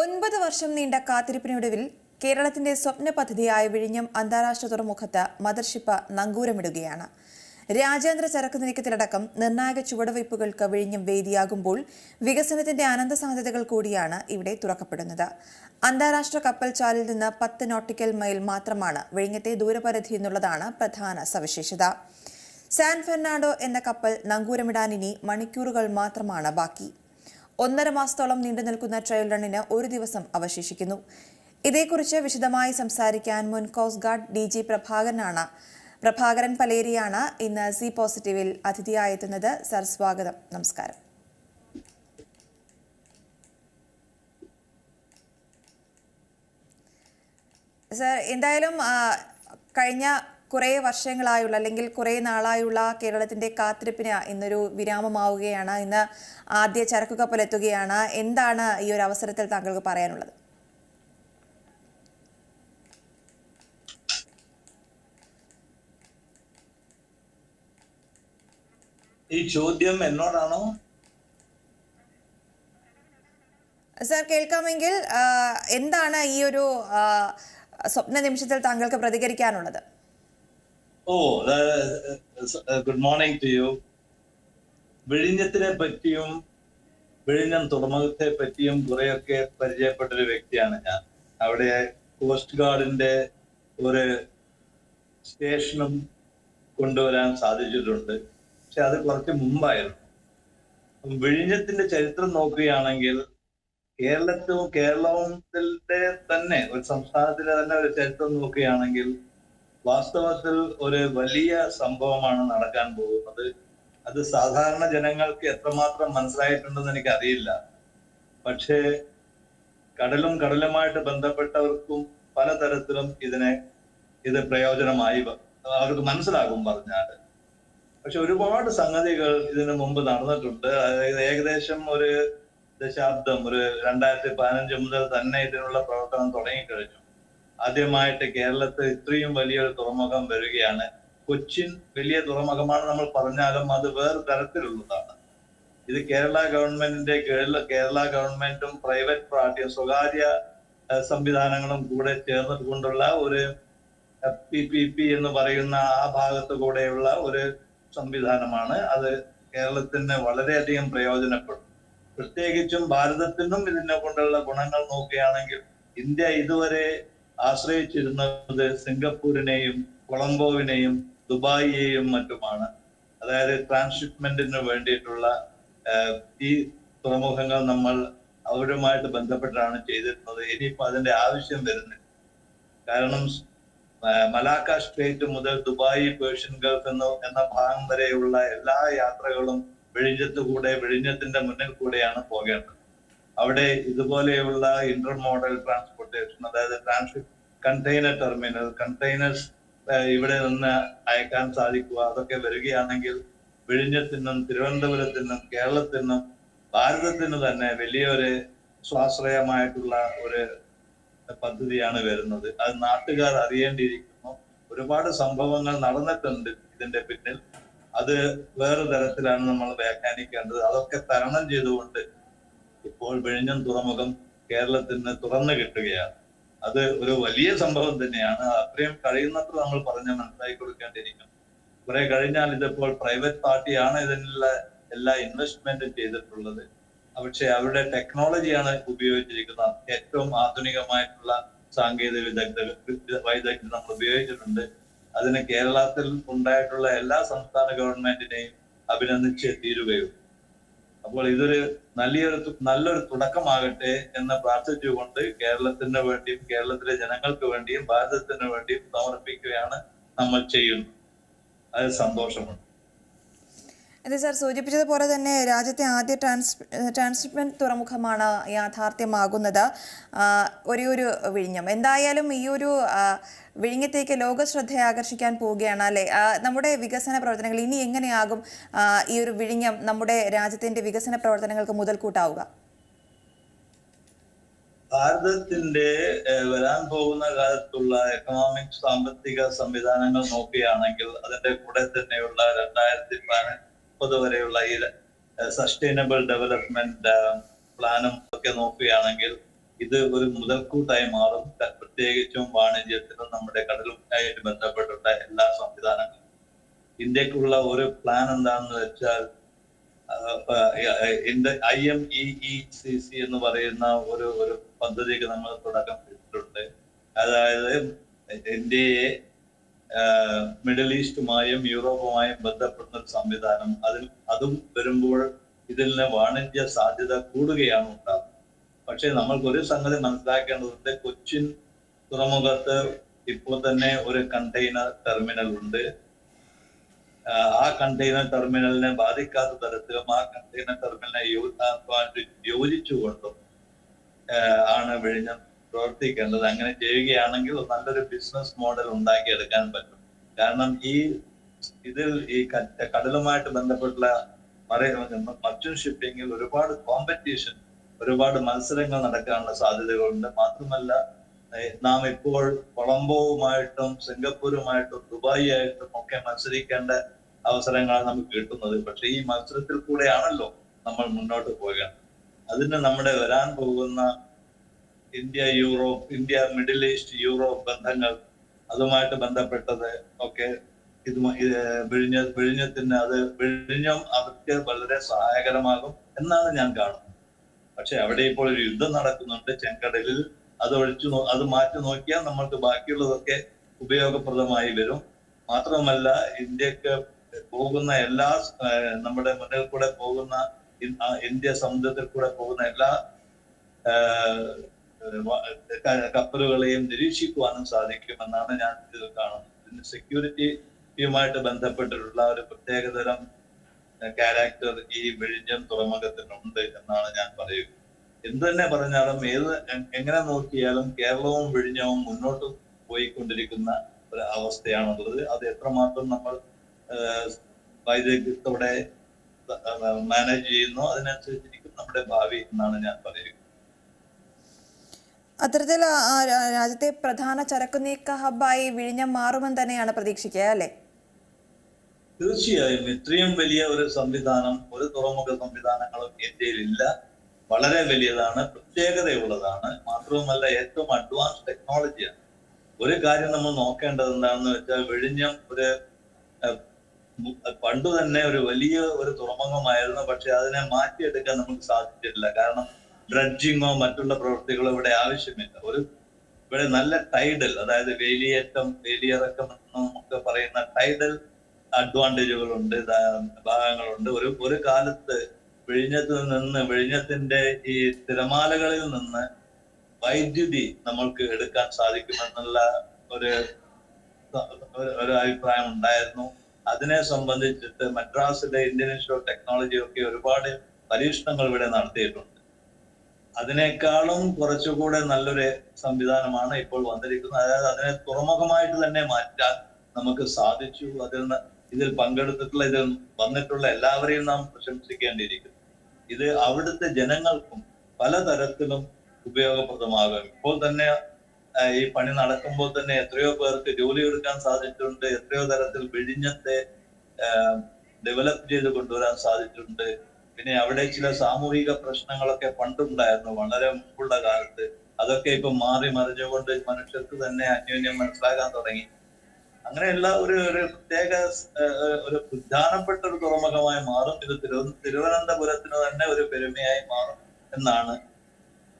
ഒൻപത് വർഷം നീണ്ട കാത്തിരിപ്പിനൊടുവിൽ കേരളത്തിന്റെ സ്വപ്ന പദ്ധതിയായ വിഴിഞ്ഞം അന്താരാഷ്ട്ര തുറമുഖത്ത് മദർഷിപ്പ നങ്കൂരമിടുകയാണ്. രാജ്യാന്തര ചരക്ക് നീക്കത്തിലടക്കം നിർണായക ചുവടുവയ്പ്പുകൾക്ക് വിഴിഞ്ഞം വേദിയാകുമ്പോൾ വികസനത്തിന്റെ അനന്ത സാധ്യതകൾ കൂടിയാണ് ഇവിടെ തുറക്കപ്പെടുന്നത്. അന്താരാഷ്ട്ര കപ്പൽ ചാലിൽ നിന്ന് പത്ത് നോട്ടിക്കൽ മൈൽ മാത്രമാണ് വിഴിഞ്ഞത്തെ ദൂരപരിധി എന്നുള്ളതാണ് പ്രധാന സവിശേഷത. സാൻ ഫെർണാണ്ടോ എന്ന കപ്പൽ നങ്കൂരമിടാൻ ഇനി മണിക്കൂറുകൾ മാത്രമാണ് ബാക്കി. ഒന്നര മാസത്തോളം നീണ്ടു നിൽക്കുന്ന ട്രയൽ റണ്ണിന് ഒരു ദിവസം അവശേഷിക്കുന്നു. ഇതേക്കുറിച്ച് വിശദമായി സംസാരിക്കാൻ മുൻ കോസ്റ്റ് ഗാർഡ് ഡി ജി പ്രഭാകരനാണ്. പ്രഭാകരൻ പലേരിയാണ് ഇന്ന് സി പോസിറ്റീവിൽ അതിഥിയായെത്തുന്നത്. സർ സ്വാഗതം. നമസ്കാരം. സർ എന്തായാലും കഴിഞ്ഞ കുറേ വർഷങ്ങളായുള്ള അല്ലെങ്കിൽ കുറേ നാളായുള്ള കേരളത്തിന്റെ കാത്തിരിപ്പിന് ഇന്നൊരു വിരാമമാവുകയാണ്. ഇന്ന് ആദ്യ ചരക്കു കപ്പൽ എത്തുകയാണ്. എന്താണ് ഈ ഒരു അവസരത്തിൽ താങ്കൾക്ക് പറയാനുള്ളത്? ഈ ചോദ്യം എന്നോടാണോ? സർ കേൾക്കാമെങ്കിൽ എന്താണ് ഈ ഒരു സ്വപ്ന നിമിഷത്തിൽ താങ്കൾക്ക് പ്രതികരിക്കാനുള്ളത്? Oh good morning to you. വിഴിഞ്ഞത്തിനെ പറ്റിയും വിഴിഞ്ഞം തുറമുഖത്തെ പറ്റിയും കുറെയൊക്കെ പരിചയപ്പെട്ട ഒരു വ്യക്തിയാണ് ഞാൻ. അവിടെ കോസ്റ്റ് ഗാർഡിന്റെ ഒരു സ്റ്റേഷനും കൊണ്ടുവരാൻ സാധിച്ചിട്ടുണ്ട്. പക്ഷെ അത് കുറച്ച് മുമ്പായിരുന്നു. വിഴിഞ്ഞത്തിന്റെ ചരിത്രം നോക്കുകയാണെങ്കിൽ കേരളത്തിലും കേരളത്തിന്റെ തന്നെ ഒരു സംസ്ഥാനത്തിലെ തന്നെ ഒരു ചരിത്രം നോക്കുകയാണെങ്കിൽ വാസ്തവത്തിൽ ഒരു വലിയ സംഭവമാണ് നടക്കാൻ പോകുന്നത്. അത് സാധാരണ ജനങ്ങൾക്ക് എത്രമാത്രം മനസ്സിലായിട്ടുണ്ടെന്ന് എനിക്കറിയില്ല. പക്ഷേ കടലും കടലുമായിട്ട് ബന്ധപ്പെട്ടവർക്കും പലതരത്തിലും ഇതിനെ ഇത് പ്രയോജനമായി അവർക്ക് മനസ്സിലാകും പറഞ്ഞാൽ. പക്ഷെ ഒരുപാട് സംഗതികൾ ഇതിനു മുമ്പ് നടന്നിട്ടുണ്ട്. അതായത് ഏകദേശം ഒരു ദശാബ്ദം ഒരു രണ്ടായിരത്തി പതിനഞ്ച് മുതൽ തന്നെ ഇതിനുള്ള പ്രവർത്തനം തുടങ്ങിക്കഴിഞ്ഞു. ആദ്യമായിട്ട് കേരളത്തിൽ ഇത്രയും വലിയൊരു തുറമുഖം വരികയാണ്. കൊച്ചിൻ വലിയ തുറമുഖമാണ് നമ്മൾ പറഞ്ഞാലും അത് വേറെ തരത്തിലുള്ളതാണ്. ഇത് കേരള ഗവൺമെന്റിന്റെ കേരള ഗവൺമെന്റും പ്രൈവറ്റ് പാർട്ടിയും സ്വകാര്യ സംവിധാനങ്ങളും കൂടെ ചേർന്നുകൊണ്ടുള്ള ഒരു പി പി പി എന്ന് പറയുന്ന ആ ഭാഗത്ത് കൂടെയുള്ള ഒരു സംവിധാനമാണ്. അത് കേരളത്തിന് വളരെയധികം പ്രയോജനപ്പെടും. പ്രത്യേകിച്ചും ഭാരതത്തിനും ഇതിനെ കൊണ്ടുള്ള ഗുണങ്ങൾ നോക്കുകയാണെങ്കിൽ ഇന്ത്യ ഇതുവരെ ആശ്രയിച്ചിരുന്നത് സിംഗപ്പൂരിനെയും കൊളംബോവിനെയും ദുബായിയെയും മറ്റുമാണ്. അതായത് ട്രാൻസ്ഷിപ്മെന്റിന് വേണ്ടിയിട്ടുള്ള ഈ തുറമുഖങ്ങൾ നമ്മൾ അവരുമായിട്ട് ബന്ധപ്പെട്ടാണ് ചെയ്തിരുന്നത്. ഇനിയിപ്പോ അതിന്റെ ആവശ്യം വരുന്നില്ല. കാരണം മലാക്ക സ്ട്രേറ്റ് മുതൽ ദുബായ് പേർഷ്യൻ ഗൾഫ് എന്ന എന്ന ഭാഗം വരെയുള്ള എല്ലാ യാത്രകളും വിഴിഞ്ഞത്ത് കൂടെ വിഴിഞ്ഞത്തിന്റെ മുന്നിൽ കൂടെയാണ് പോകേണ്ടത്. അവിടെ ഇതുപോലെയുള്ള ഇന്റർ മോഡൽ ട്രാൻസ്പോർട്ടേഷൻ അതായത് ട്രാൻസ്ഷിപ്പ് കണ്ടെയ്നർ ടെർമിനൽ കണ്ടെയ്നേഴ്സ് ഇവിടെ നിന്ന് അയക്കാൻ സാധിക്കുക അതൊക്കെ വരികയാണെങ്കിൽ വിഴിഞ്ഞത്തിനും തിരുവനന്തപുരത്തിനും കേരളത്തിനും ഭാരതത്തിന് തന്നെ വലിയൊരു സ്വാശ്രയമായിട്ടുള്ള ഒരു പദ്ധതിയാണ് വരുന്നത്. അത് നാട്ടുകാർ അറിയേണ്ടിയിരിക്കുന്നു. ഒരുപാട് സംഭവങ്ങൾ നടന്നിട്ടുണ്ട് ഇതിന്റെ പിന്നിൽ. അത് വേറെ തരത്തിലാണ് നമ്മൾ വ്യാഖ്യാനിക്കേണ്ടത്. അതൊക്കെ തരണം ചെയ്തുകൊണ്ട് ഇപ്പോൾ വിഴിഞ്ഞം തുറമുഖം കേരളത്തിന് തുറന്നു കിട്ടുകയാണ്. അത് ഒരു വലിയ സംഭവം തന്നെയാണ്. അത്രയും കഴിയുന്നത്ര നമ്മൾ പറഞ്ഞ് മനസ്സിലാക്കി കൊടുക്കേണ്ടിയിരിക്കും. കുറെ കഴിഞ്ഞാൽ ഇതിപ്പോൾ പ്രൈവറ്റ് പാർട്ടിയാണ് ഇതിനുള്ള എല്ലാ ഇൻവെസ്റ്റ്മെന്റും ചെയ്തിട്ടുള്ളത്. പക്ഷെ അവരുടെ ടെക്നോളജിയാണ് ഉപയോഗിച്ചിരിക്കുന്നത്. ഏറ്റവും ആധുനികമായിട്ടുള്ള സാങ്കേതിക വിദഗ്ധ വൈദഗ്ധ്യം നമ്മൾ ഉപയോഗിച്ചിട്ടുണ്ട്. അതിന് കേരളത്തിൽ ഉണ്ടായിട്ടുള്ള എല്ലാ സംസ്ഥാന ഗവൺമെന്റിനെയും അഭിനന്ദിച്ച് തീരുകയുള്ളൂ. അപ്പോൾ ഇതൊരു നല്ലൊരു നല്ലൊരു തുടക്കമാകട്ടെ എന്ന് പ്രാർത്ഥിച്ചുകൊണ്ട് കേരളത്തിന് വേണ്ടിയും കേരളത്തിലെ ജനങ്ങൾക്ക് വേണ്ടിയും ഭാരതത്തിന് വേണ്ടിയും സമർപ്പിക്കുകയാണ് നമ്മൾ ചെയ്യുന്നത്. അത് സന്തോഷമുണ്ട്. അതെ സാർ സൂചിപ്പിച്ചതുപോലെ തന്നെ രാജ്യത്തെ ആദ്യ ട്രാൻസ് ട്രാൻസ്ഷിപ്മെന്റ് തുറമുഖമാണ് യാഥാർത്ഥ്യമാകുന്നത്. ഒരേ ഒരു വിഴിഞ്ഞം. എന്തായാലും ഈ ഒരു വിഴിഞ്ഞത്തേക്ക് ലോക ശ്രദ്ധ ആകർഷിക്കാൻ പോവുകയാണ് അല്ലേ? നമ്മുടെ വികസന പ്രവർത്തനങ്ങൾ ഇനി എങ്ങനെയാകും? ഈ ഒരു വിഴിഞ്ഞം നമ്മുടെ രാജ്യത്തിന്റെ വികസന പ്രവർത്തനങ്ങൾക്ക് മുതൽക്കൂട്ടാവുക. ഭാരതത്തിന്റെ വരാൻ പോകുന്ന കാലത്തുള്ള എക്കണോമിക് സാമ്പത്തിക സംവിധാനങ്ങൾ നോക്കുകയാണെങ്കിൽ അതിന്റെ കൂടെ തന്നെയുള്ള രണ്ടായിരത്തി മുപ്പത് വരെയുള്ള ഈ സസ്റ്റൈനബിൾ ഡെവലപ്മെന്റ് പ്ലാനും ഒക്കെ നോക്കുകയാണെങ്കിൽ ഇത് ഒരു മുതൽക്കൂട്ടായി മാറും. പ്രത്യേകിച്ചും വാണിജ്യത്തിനും നമ്മുടെ കടലുമായിട്ട് ബന്ധപ്പെട്ടുള്ള എല്ലാ സംവിധാനങ്ങളും. ഇന്ത്യക്കുള്ള ഒരു പ്ലാൻ എന്താണെന്ന് വെച്ചാൽ I M E E C C എന്ന് പറയുന്ന ഒരു ഒരു പദ്ധതിക്ക് നമ്മൾ തുടക്കം ഇട്ടിട്ടുണ്ട് അതായത് ഇന്ത്യയെ മിഡിൽ ഈസ്റ്റുമായും യൂറോപ്പുമായും ബന്ധപ്പെടുന്ന ഒരു സംവിധാനം അതിൽ അതും വരുമ്പോൾ ഇതിൽ നിന്ന് വാണിജ്യ സാധ്യത കൂടുകയാണ് ഉണ്ടാകുന്നത്. പക്ഷെ നമ്മൾക്ക് ഒരു സംഗതി മനസ്സിലാക്കേണ്ടതുണ്ട്. കൊച്ചിൻ തുറമുഖത്ത് ഇപ്പോൾ തന്നെ ഒരു കണ്ടെയ്നർ ടെർമിനൽ ഉണ്ട്. ആ കണ്ടെയ്നർ ടെർമിനലിനെ ബാധിക്കാത്ത തരത്തിലും ആ കണ്ടെയ്നർ ടെർമിനലിനെ യോജിച്ചുകൊണ്ടും ആണ് വിഴിഞ്ഞം പ്രവർത്തിക്കേണ്ടത്. അങ്ങനെ ചെയ്യുകയാണെങ്കിൽ നല്ലൊരു ബിസിനസ് മോഡൽ ഉണ്ടാക്കിയെടുക്കാൻ പറ്റും. കാരണം ഈ ഇതിൽ ഈ കടലുമായിട്ട് ബന്ധപ്പെട്ടുള്ള മർച്ചന്റ് ഷിപ്പിംഗിൽ ഒരുപാട് കോമ്പറ്റീഷൻ ഒരുപാട് മത്സരങ്ങൾ നടക്കാനുള്ള സാധ്യതകളുണ്ട്. മാത്രമല്ല നാം ഇപ്പോൾ കൊളംബോവുമായിട്ടും സിംഗപ്പൂരുമായിട്ടും ദുബായി ആയിട്ടും ഒക്കെ മത്സരിക്കേണ്ട അവസരങ്ങളാണ് നമുക്ക് കിട്ടുന്നത്. പക്ഷെ ഈ മത്സരത്തിൽ കൂടെയാണല്ലോ നമ്മൾ മുന്നോട്ട് പോകേണ്ടത് അതിന് നമ്മുടെ വരാൻ പോകുന്ന India Europe India Middle East Europe ബന്ധങ്ങൾ അതുമായിട്ട് ബന്ധപ്പെട്ടത് ഒക്കെ ഇത് വിഴിഞ്ഞ വിഴിഞ്ഞത്തിന് അത് വിഴിഞ്ഞം അവർക്ക് വളരെ സഹായകരമാകും എന്നാണ് ഞാൻ കാണുന്നത്. പക്ഷെ അവിടെ ഇപ്പോൾ ഒരു യുദ്ധം നടക്കുന്നുണ്ട് ചെങ്കടലിൽ. അത് ഒഴിച്ചു അത് മാറ്റി നോക്കിയാൽ നമ്മൾക്ക് ബാക്കിയുള്ളതൊക്കെ ഉപയോഗപ്രദമായി വരും. മാത്രമല്ല ഇന്ത്യയ്ക്ക് പോകുന്ന എല്ലാ നമ്മുടെ മുന്നിൽ കൂടെ പോകുന്ന ഇന്ത്യ സമുദ്രത്തിൽ കൂടെ പോകുന്ന എല്ലാ കപ്പലുകളെയും നിരീക്ഷിക്കുവാനും സാധിക്കുമെന്നാണ് ഞാൻ ഇത് കാണുന്നത്. ഇതിന് സെക്യൂരിറ്റിയുമായിട്ട് ബന്ധപ്പെട്ടിട്ടുള്ള ഒരു പ്രത്യേകതരം ക്യാരക്ടർ ഈ വെഴിഞ്ഞം തുറമുഖത്തിനുണ്ട് എന്നാണ് ഞാൻ പറയുക. എന്ത് തന്നെ പറഞ്ഞാലും ഏത് എങ്ങനെ നോക്കിയാലും കേരളവും വിഴിഞ്ഞവും മുന്നോട്ട് പോയിക്കൊണ്ടിരിക്കുന്ന ഒരു അവസ്ഥയാണുള്ളത്. അത് എത്രമാത്രം നമ്മൾ വൈദഗ്ധ്യത്തോടെ മാനേജ് ചെയ്യുന്നു അതിനനുസരിച്ചിരിക്കും നമ്മുടെ ഭാവി എന്നാണ് ഞാൻ പറയുക. അത്തരത്തിൽ രാജ്യത്തെ പ്രധാന ചരക്കു നീക്ക ഹബ്ബായി വിഴിഞ്ഞം മാറുമെന്ന് തന്നെയാണ് പ്രതീക്ഷിക്കുക അല്ലേ? തീർച്ചയായും. ഇത്രയും വലിയ ഒരു സംവിധാനം ഒരു തുറമുഖ സംവിധാനങ്ങളും ഇന്ത്യയിൽ ഇല്ല വളരെ വലിയതാണ് പ്രത്യേകതയുള്ളതാണ്. മാത്രവുമല്ല ഏറ്റവും അഡ്വാൻസ് ടെക്നോളജിയാണ് ഒരു കാര്യം നമ്മൾ നോക്കേണ്ടത് എന്താണെന്ന് വെച്ചാൽ വിഴിഞ്ഞം ഒരു പണ്ട് തന്നെ ഒരു വലിയ ഒരു തുറമുഖമായിരുന്നു. പക്ഷെ അതിനെ മാറ്റിയെടുക്കാൻ നമുക്ക് സാധിച്ചിട്ടില്ല. കാരണം ഡ്രഡ്ജിങ്ങോ മറ്റുള്ള പ്രവൃത്തികളോ ഇവിടെ ആവശ്യമില്ല. ഒരു ഇവിടെ നല്ല ടൈഡൽ അതായത് വേലിയേറ്റം വേലിയിറക്കം എന്നൊക്കെ പറയുന്ന ടൈഡൽ അഡ്വാന്റേജുകളുണ്ട് ഭാഗങ്ങളുണ്ട്. ഒരു ഒരു കാലത്ത് വിഴിഞ്ഞത്ത് നിന്ന് വിഴിഞ്ഞത്തിന്റെ ഈ തിരമാലകളിൽ നിന്ന് വൈദ്യുതി നമ്മൾക്ക് എടുക്കാൻ സാധിക്കുമെന്നുള്ള ഒരു- ഒരു അഭിപ്രായം ഉണ്ടായിരുന്നു. അതിനെ സംബന്ധിച്ചിട്ട് മദ്രാസിലെ ഇന്ത്യൻ ഇൻസ്റ്റിറ്റ്യൂട്ട് ഓഫ് ടെക്നോളജി ഒക്കെ ഒരുപാട് പരീക്ഷണങ്ങൾ ഇവിടെ നടത്തിയിട്ടുണ്ട്. അതിനേക്കാളും കുറച്ചുകൂടെ നല്ലൊരു സംവിധാനമാണ് ഇപ്പോൾ വന്നിരിക്കുന്നത്. അതായത് അതിനെ തുറമുഖമായിട്ട് തന്നെ മാറ്റാൻ നമുക്ക് സാധിച്ചു. അതിൽ ഇതിൽ പങ്കെടുത്തിട്ടുള്ള ഇതിൽ വന്നിട്ടുള്ള എല്ലാവരെയും നാം പ്രശംസിക്കേണ്ടിയിരിക്കുന്നു. ഇത് അവിടുത്തെ ജനങ്ങൾക്കും പലതരത്തിലും ഉപയോഗപ്രദമാകും. ഇപ്പോൾ തന്നെ ഈ പണി നടക്കുമ്പോൾ തന്നെ എത്രയോ പേർക്ക് ജോലി എടുക്കാൻ സാധിച്ചിട്ടുണ്ട്. എത്രയോ തരത്തിൽ വിഴിഞ്ഞത്തെ ഡെവലപ്പ് ചെയ്ത് കൊണ്ടുവരാൻ സാധിച്ചിട്ടുണ്ട്. പിന്നെ അവിടെ ചില സാമൂഹിക പ്രശ്നങ്ങളൊക്കെ പണ്ടുണ്ടായിരുന്നു. വളരെ മുമ്പുള്ള കാലത്ത്. അതൊക്കെ ഇപ്പൊ മാറി മറിഞ്ഞുകൊണ്ട് മനുഷ്യർക്ക് തന്നെ അന്യോന്യം മനസ്സിലാക്കാൻ തുടങ്ങി. അങ്ങനെയുള്ള ഒരു ഒരു പ്രത്യേക ഒരു പ്രധാനപ്പെട്ട ഒരു തുറമുഖമായി മാറും. ഇത് തിരുവന തിരുവനന്തപുരത്തിന് തന്നെ ഒരു പെരുമയായി മാറും എന്നാണ്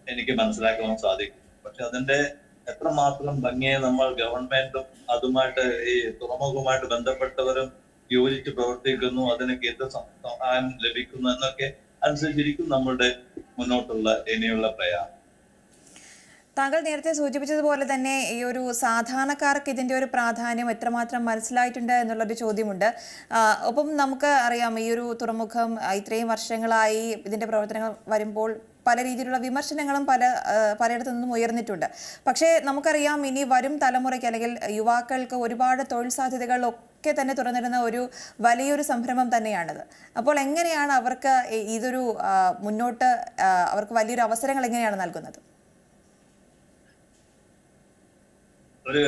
എനിക്ക് മനസ്സിലാക്കാൻ സാധിക്കും. പക്ഷെ അതിന്റെ എത്രമാത്രം ഭംഗിയെ നമ്മൾ ഗവൺമെന്റും അതുമായിട്ട് ഈ തുറമുഖവുമായിട്ട് ബന്ധപ്പെട്ടവരും യോജിച്ച് പ്രവർത്തിക്കുന്നു അതിന് കേന്ദ്ര സം- സഹായം ലഭിക്കുന്നു എന്നൊക്കെ അനുസരിച്ചിരിക്കും നമ്മുടെ മുന്നോട്ടുള്ള ഇനിയുള്ള പ്രയാണം. താങ്കൾ നേരത്തെ സൂചിപ്പിച്ചതുപോലെ തന്നെ ഈ ഒരു സാധാരണക്കാർക്ക് ഇതിന്റെ ഒരു പ്രാധാന്യം എത്രമാത്രം മനസ്സിലായിട്ടുണ്ട് എന്നുള്ളൊരു ചോദ്യമുണ്ട്. ഒപ്പം നമുക്ക് അറിയാം ഈ ഒരു തുറമുഖം ഇത്രയും വർഷങ്ങളായി ഇതിന്റെ പ്രവർത്തനങ്ങൾ വരുമ്പോൾ പല രീതിയിലുള്ള വിമർശനങ്ങളും പല പലയിടത്തു നിന്നും ഉയർന്നിട്ടുണ്ട്. പക്ഷേ നമുക്കറിയാം ഇനി വരും തലമുറയ്ക്ക് അല്ലെങ്കിൽ യുവാക്കൾക്ക് ഒരുപാട് തൊഴിൽ സാധ്യതകൾ ഒക്കെ തന്നെ തുറന്നിരുന്ന ഒരു വലിയൊരു സംരംഭം തന്നെയാണിത്. അപ്പോൾ എങ്ങനെയാണ് അവർക്ക് ഇതൊരു മുന്നോട്ട് അവർക്ക് വലിയൊരു അവസരങ്ങൾ എങ്ങനെയാണ് നൽകുന്നത്? ഒരു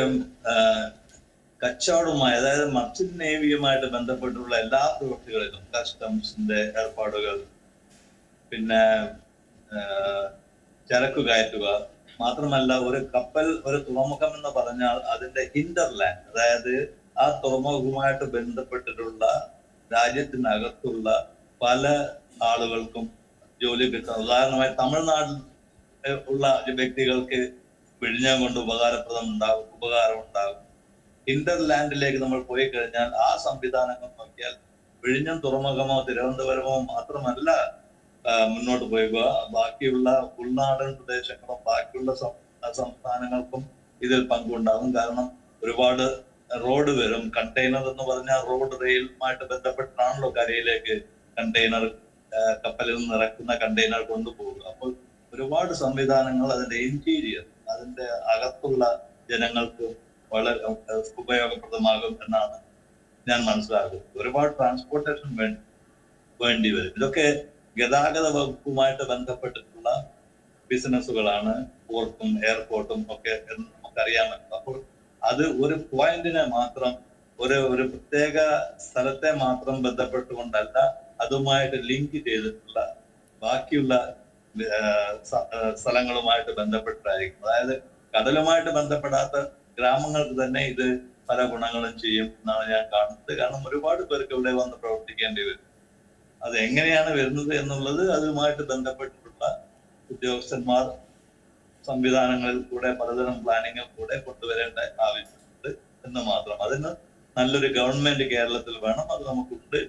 കച്ചവടവുമായി അതായത് മർച്ചന്റ് നേവിയുമായിട്ട് ബന്ധപ്പെട്ടുള്ള എല്ലാ പ്രവൃത്തികളിലും കസ്റ്റംസിന്റെ ഏർപ്പാടുകൾ പിന്നെ ചരക്ക് കയറ്റുക. മാത്രമല്ല ഒരു കപ്പൽ ഒരു തുറമുഖം എന്ന് പറഞ്ഞാൽ അതിന്റെ ഹിന്റർലാൻഡ് അതായത് ആ തുറമുഖവുമായിട്ട് ബന്ധപ്പെട്ടിട്ടുള്ള രാജ്യത്തിനകത്തുള്ള പല ആളുകൾക്കും ജോലി കിട്ടുന്നത് ഉദാഹരണമായി തമിഴ്നാട്ടിൽ ഉള്ള വ്യക്തികൾക്ക് വിഴിഞ്ഞം കൊണ്ട് ഉപകാരപ്രദം ഉണ്ടാകും ഉപകാരം ഉണ്ടാകും ഇന്റർലാൻഡിലേക്ക് നമ്മൾ പോയി കഴിഞ്ഞാൽ ആ സംവിധാനങ്ങൾ നോക്കിയാൽ വിഴിഞ്ഞം തുറമുഖമോ തിരുവനന്തപുരമോ മാത്രമല്ല മുന്നോട്ട് പോവുക ബാക്കിയുള്ള ഉൾനാടൻ പ്രദേശങ്ങളും ബാക്കിയുള്ള സംസ്ഥാനങ്ങൾക്കും ഇതിൽ പങ്കുണ്ടാകും. കാരണം ഒരുപാട് റോഡ് വരും. കണ്ടെയ്നർ എന്ന് പറഞ്ഞാൽ റോഡ് റെയിലുമായിട്ട് ബന്ധപ്പെട്ടാണല്ലോ കരയിലേക്ക് കണ്ടെയ്നർ കപ്പലിൽ നിന്ന് ഇറക്കുന്ന കണ്ടെയ്നർ കൊണ്ടുപോകുക അപ്പോൾ ഒരുപാട് സംവിധാനങ്ങൾ അതിന്റെ ഇന്റീരിയർ അതിന്റെ അകത്തുള്ള ജനങ്ങൾക്ക് വളരെ ഉപയോഗപ്രദമാകും എന്നാണ് ഞാൻ മനസ്സിലാക്കുന്നത്. ഒരുപാട് ട്രാൻസ്പോർട്ടേഷൻ വേണ്ടി വരും. ഇതൊക്കെ ഗതാഗത വകുപ്പുമായിട്ട് ബന്ധപ്പെട്ടിട്ടുള്ള ബിസിനസ്സുകളാണ് പോർട്ടും എയർപോർട്ടും ഒക്കെ എന്ന് നമുക്കറിയാമല്ലോ. അപ്പോൾ അത് ഒരു പോയിന്റിനെ മാത്രം ഒരു ഒരു പ്രത്യേക സ്ഥലത്തെ മാത്രം ബന്ധപ്പെട്ടുകൊണ്ടല്ല അതുമായിട്ട് ലിങ്ക് ചെയ്തിട്ടുള്ള ബാക്കിയുള്ള സ്ഥലങ്ങളുമായിട്ട് ബന്ധപ്പെട്ടായിരിക്കും. അതായത് കടലുമായിട്ട് ബന്ധപ്പെടാത്ത ഗ്രാമങ്ങൾക്ക് തന്നെ ഇത് പല ഗുണങ്ങളും ചെയ്യും എന്നാണ് ഞാൻ കാണുന്നത്. കാരണം ഒരുപാട് പേർക്ക് ഇവിടെ വന്ന് പ്രവർത്തിക്കേണ്ടി വരും. അത് എങ്ങനെയാണ് വരുന്നത് എന്നുള്ളത് അതുമായിട്ട് ബന്ധപ്പെട്ടിട്ടുള്ള ഉദ്യോഗസ്ഥന്മാർ സംവിധാനങ്ങളിൽ കൂടെ പലതരം പ്ലാനിങ്ങിൽ കൂടെ കൊണ്ടുവരേണ്ട ആവശ്യമുണ്ട് എന്ന് മാത്രം. അതിന് നല്ലൊരു ഗവൺമെന്റ് കേരളത്തിൽ വേണം അത് നമുക്കുണ്ട്.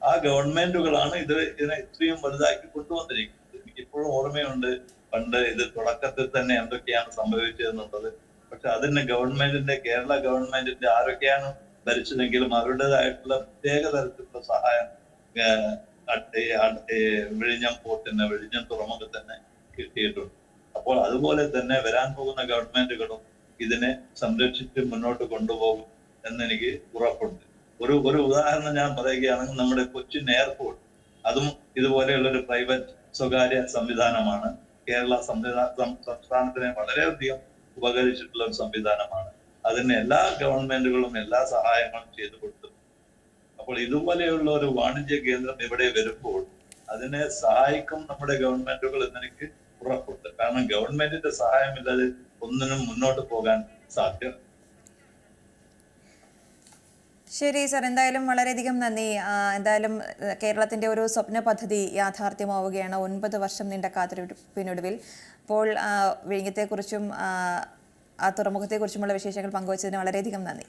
ആ ഗവൺമെന്റുകളാണ് ഇത് ഇതിനെ ഇത്രയും വലുതാക്കി കൊണ്ടുവന്നിരിക്കുന്നത്. എനിക്കിപ്പോഴും ഓർമ്മയുണ്ട് പണ്ട് ഇത് തുടക്കത്തിൽ തന്നെ എന്തൊക്കെയാണ് സംഭവിച്ചതെന്നുള്ളത്. പക്ഷെ അതിന് ഗവൺമെന്റിന്റെ കേരള ഗവൺമെന്റിന്റെ ആരൊക്കെയാണ് ഭരിച്ചതെങ്കിലും അവരുടേതായിട്ടുള്ള പ്രത്യേക തരത്തിലുള്ള സഹായം ഏഹ്, അട്- ഈ അട്- ഈ വിഴിഞ്ഞം വിഴിഞ്ഞം തുറമുഖത്തിന് കിട്ടിയിട്ടുണ്ട്. അപ്പോൾ അതുപോലെ തന്നെ വരാൻ പോകുന്ന ഗവൺമെന്റുകളും ഇതിനെ സംരക്ഷിച്ച് മുന്നോട്ട് കൊണ്ടുപോകും എന്ന് എനിക്ക് ഉറപ്പുണ്ട്. ഒരു ഒരു ഉദാഹരണം ഞാൻ പറയുകയാണെങ്കിൽ നമ്മുടെ കൊച്ചിൻ എയർപോർട്ട്. അതും ഇതുപോലെയുള്ള ഒരു പ്രൈവറ്റ് സ്വകാര്യ സംവിധാനമാണ്. കേരള സംവിധാന സംസ്ഥാനത്തിനെ വളരെയധികം ഉപകരിച്ചിട്ടുള്ള ഒരു സംവിധാനമാണ്. അതിന് എല്ലാ ഗവൺമെന്റുകളും എല്ലാ സഹായങ്ങളും ചെയ്തു കൊടുത്തു അപ്പോൾ ഇതുപോലെയുള്ള ഒരു വാണിജ്യ കേന്ദ്രം ഇവിടെ വരുമ്പോൾ അതിനെ സഹായിക്കും നമ്മുടെ ഗവൺമെന്റുകൾ എന്നെനിക്ക് ഉറപ്പുണ്ട്. കാരണം ഗവൺമെന്റിന്റെ സഹായമില്ലാതെ ഒന്നിനും മുന്നോട്ട് പോകാൻ സാധ്യത ശരി സർ. എന്തായാലും വളരെയധികം നന്ദി. എന്തായാലും കേരളത്തിന്റെ ഒരു സ്വപ്ന പദ്ധതി യാഥാർത്ഥ്യമാവുകയാണ്. ഒൻപത് വർഷം നീണ്ട കാത്തിരിപ്പിനൊടുവിൽ. അപ്പോൾ വിഴിഞ്ഞത്തെക്കുറിച്ചും ആ തുറമുഖത്തെക്കുറിച്ചുമുള്ള വിശേഷങ്ങൾ പങ്കുവച്ചതിന് വളരെയധികം നന്ദി.